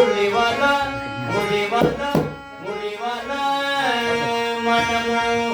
முடிவன முடிவன முடிவன மனமும்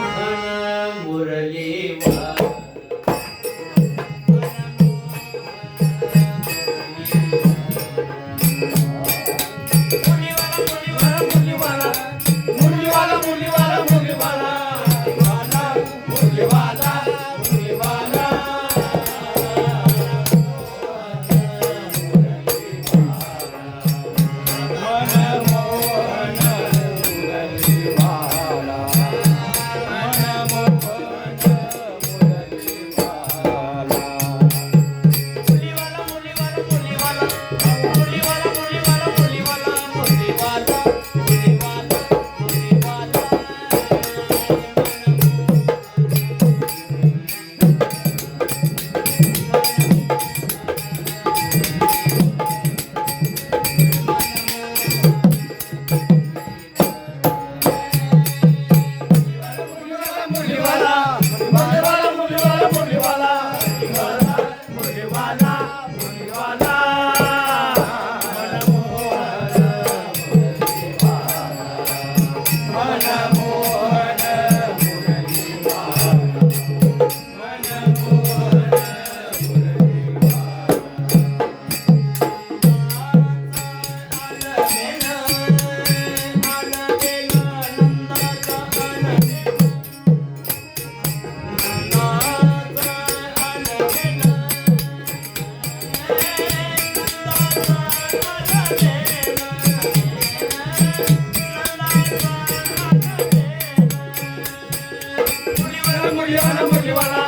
मुरलीवाला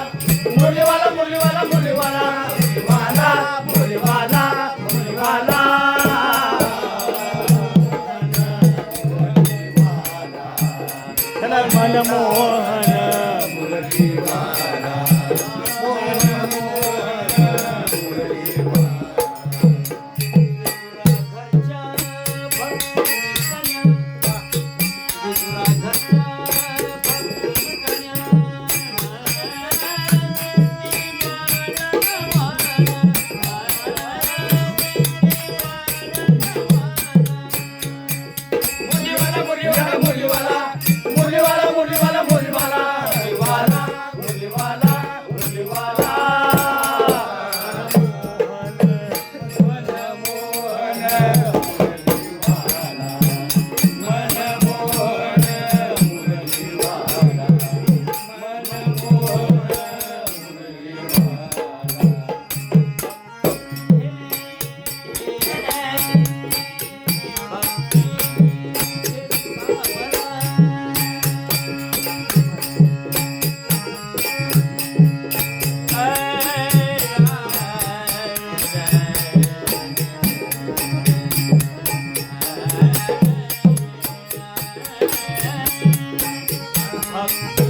मुरलीवाला मुरलीवाला मुरलीवाला वाला ভাগ